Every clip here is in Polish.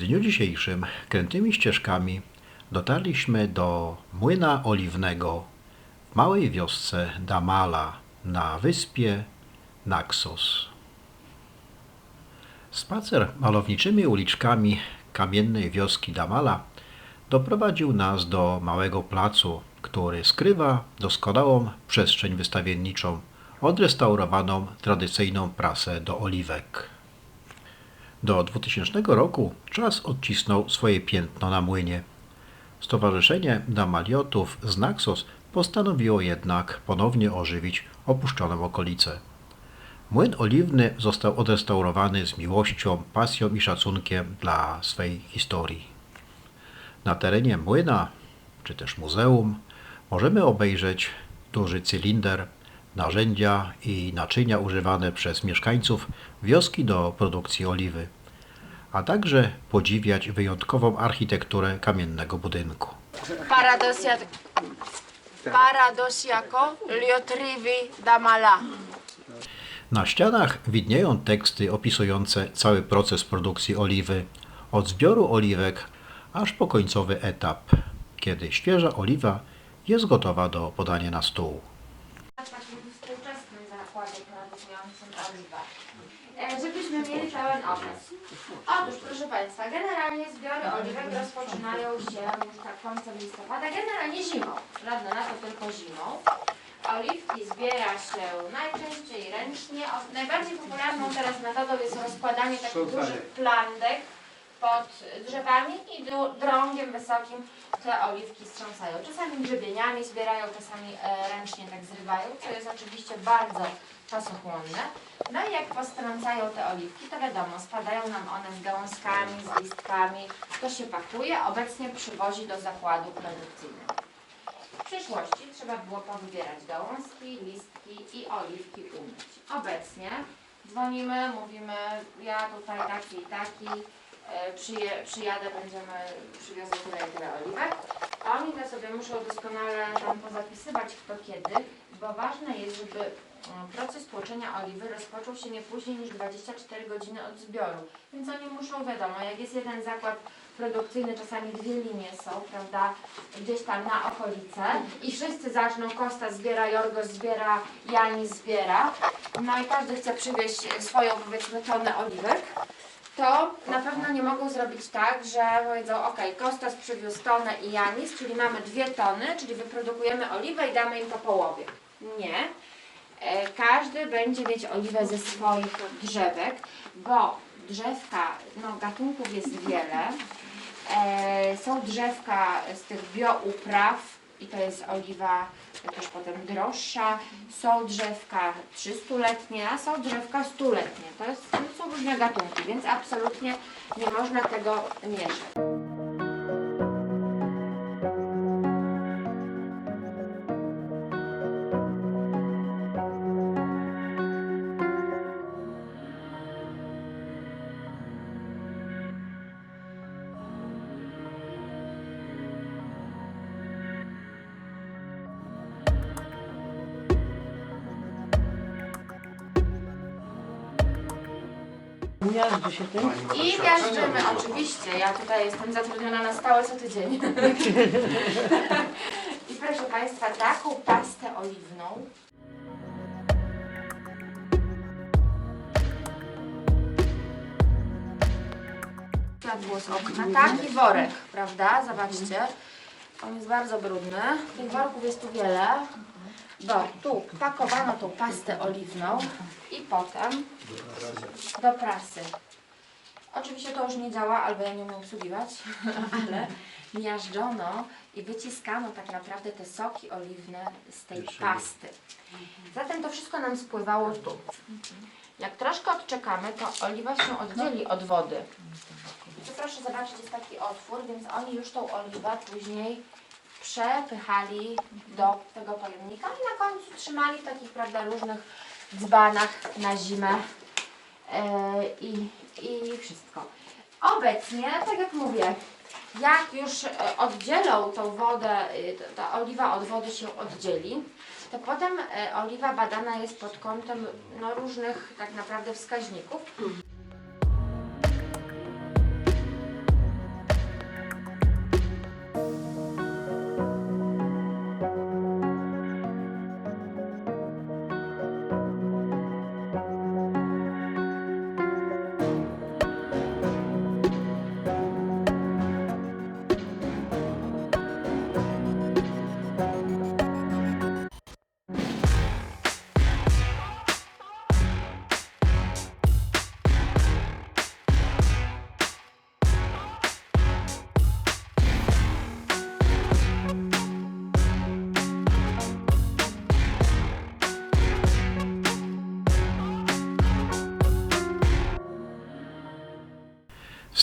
dniu dzisiejszym krętymi ścieżkami dotarliśmy do młyna oliwnego w małej wiosce Damala na wyspie Naxos. Spacer malowniczymi uliczkami kamiennej wioski Damala doprowadził nas do małego placu, który skrywa doskonałą przestrzeń wystawienniczą, odrestaurowaną tradycyjną prasę do oliwek. Do 2000 roku czas odcisnął swoje piętno na młynie. Stowarzyszenie Damaliotów z Naxos postanowiło jednak ponownie ożywić opuszczoną okolicę. Młyn oliwny został odrestaurowany z miłością, pasją i szacunkiem dla swej historii. Na terenie młyna, czy też muzeum, możemy obejrzeć duży cylinder, narzędzia i naczynia używane przez mieszkańców wioski do produkcji oliwy, a także podziwiać wyjątkową architekturę kamiennego budynku. Paradosja, paradosiako liotrivi damala. Na ścianach widnieją teksty opisujące cały proces produkcji oliwy, od zbioru oliwek aż po końcowy etap, kiedy świeża oliwa jest gotowa do podania na stół. E, żebyśmy mieli pełen obraz. Otóż, proszę Państwa, generalnie zbiory oliwek rozpoczynają się już tak końcem listopada, generalnie zimą, żadne na to tylko zimą. Oliwki zbiera się najczęściej ręcznie. O, najbardziej popularną teraz metodą jest rozkładanie takich dużych plandek pod drzewami i drągiem wysokim te oliwki strząsają. Czasami grzebieniami zbierają, czasami e, ręcznie tak zrywają, co jest oczywiście bardzo czasochłonne. No i jak postrącają te oliwki, to wiadomo, spadają nam one z gałązkami, z listkami. To się pakuje, obecnie przywozi do zakładu produkcyjnego. W przyszłości trzeba było powybierać gałązki, listki i oliwki umyć. Obecnie dzwonimy, mówimy, ja tutaj taki i taki, przyje, przyjadę, będziemy, przywiozę tyle i tyle oliwek. Oni to sobie muszą doskonale tam pozapisywać kto kiedy, bo ważne jest, żeby mm, proces tłoczenia oliwy rozpoczął się nie później niż 24 godziny od zbioru. Więc oni muszą, wiadomo, jak jest jeden zakład produkcyjny, czasami dwie linie są, prawda, gdzieś tam na okolice i wszyscy zaczną, Kosta zbiera, Jorgos zbiera, Janis zbiera, no i każdy chce przywieźć swoją, powiedzmy, tonę oliwek, to na pewno nie mogą zrobić tak, że powiedzą, ok, Kostas przywiózł tonę i Janis, czyli mamy dwie tony, czyli wyprodukujemy oliwę i damy im po połowie. Nie. E, Każdy będzie mieć oliwę ze swoich drzewek, bo drzewka, no gatunków jest wiele. E, są drzewka z tych bioupraw i to jest oliwa też potem droższa. Są drzewka 300-letnie, a są drzewka 100-letnie. To, jest, to są różne gatunki, więc absolutnie nie można tego mieszać. Miażdży się tym. I miażdżymy, oczywiście. Ja tutaj jestem zatrudniona na stałe co tydzień. I proszę Państwa, taką pastę oliwną Światło z okna. Taki worek, prawda? Zobaczcie. On jest bardzo brudny. Tych worków jest tu wiele. Bo tu pakowano tą pastę oliwną i potem do prasy. Oczywiście to już nie działa, albo ja nie umiem obsługiwać, ale miażdżono i wyciskano tak naprawdę te soki oliwne z tej pasty. Zatem to wszystko nam spływało tu. Jak troszkę odczekamy, to oliwa się oddzieli od wody. Tu proszę zobaczyć, jest taki otwór, więc oni już tą oliwę później przepychali do tego pojemnika i na końcu trzymali w takich, prawda, różnych dzbanach na zimę e, i, i wszystko. Obecnie, tak jak mówię, jak już e, oddzielą tą wodę, e, ta- oliwa od wody się oddzieli, to potem oliwa badana jest pod kątem no, różnych tak naprawdę wskaźników.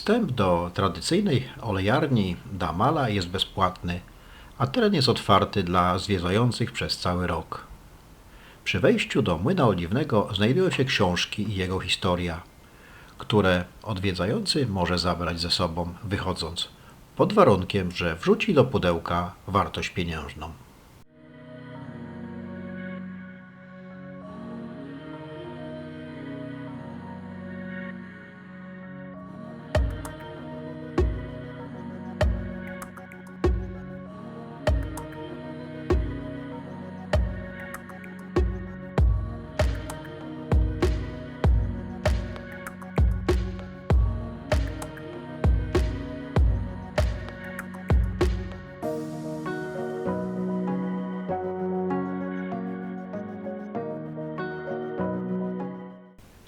Wstęp do tradycyjnej olejarni Damala jest bezpłatny, a teren jest otwarty dla zwiedzających przez cały rok. Przy wejściu do młyna oliwnego znajdują się książki i jego historia, które odwiedzający może zabrać ze sobą wychodząc, pod warunkiem, że wrzuci do pudełka wartość pieniężną.